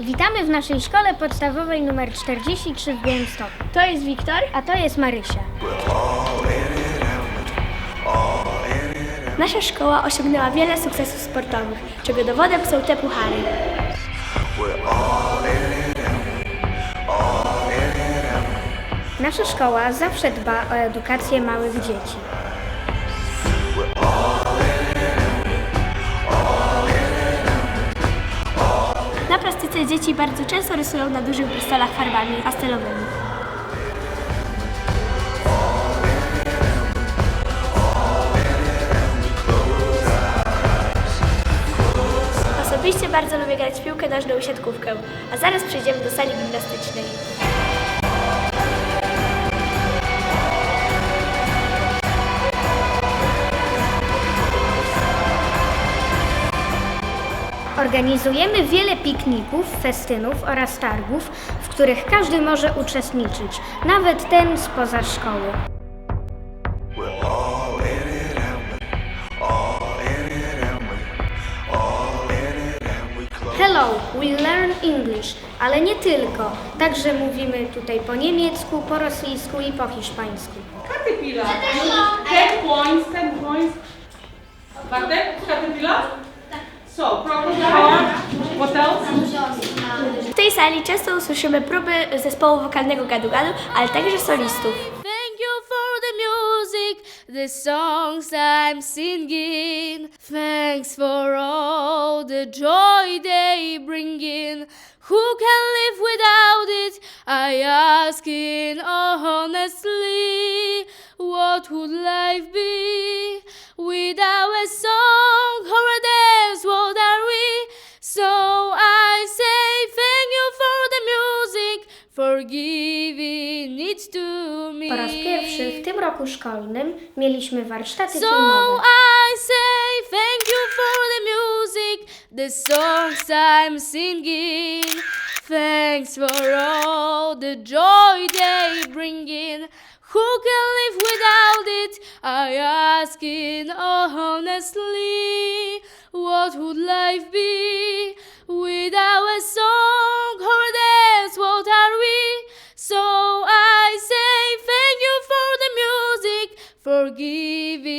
Witamy w naszej szkole podstawowej numer 43 w Białymstoku. To jest Wiktor. A to jest Marysia. Nasza szkoła osiągnęła wiele sukcesów sportowych, czego dowodem są te puchary. Nasza szkoła zawsze dba o edukację małych dzieci. Plastyce dzieci bardzo często rysują na dużych brystolach farbami pastelowymi. Osobiście bardzo lubię grać w piłkę nożną i siatkówkę, a zaraz przejdziemy do sali gimnastycznej. Organizujemy wiele pikników, festynów oraz targów, w których każdy może uczestniczyć, nawet ten spoza szkoły. Hello, we learn English, ale nie tylko. Także mówimy tutaj po niemiecku, po rosyjsku i po hiszpańsku. Caterpillar. Ten points, ten points. Bartek, Caterpillar? So, crocodile. What else? W tej sali często usłyszymy próby zespołu wokalnego gadu-gadu, ale także solistów. Thank you for the music, the songs I'm singing. Thanks for all the joy they bring in. Who can live without it? I ask in honestly. What would life be without a song Po raz pierwszy w tym roku szkolnym mieliśmy warsztaty So filmowe. I say thank you for the music, the songs I'm singing. Thanks for all the joy they bring in. Who can live without it? I ask it honestly. What would life be without a song? forgive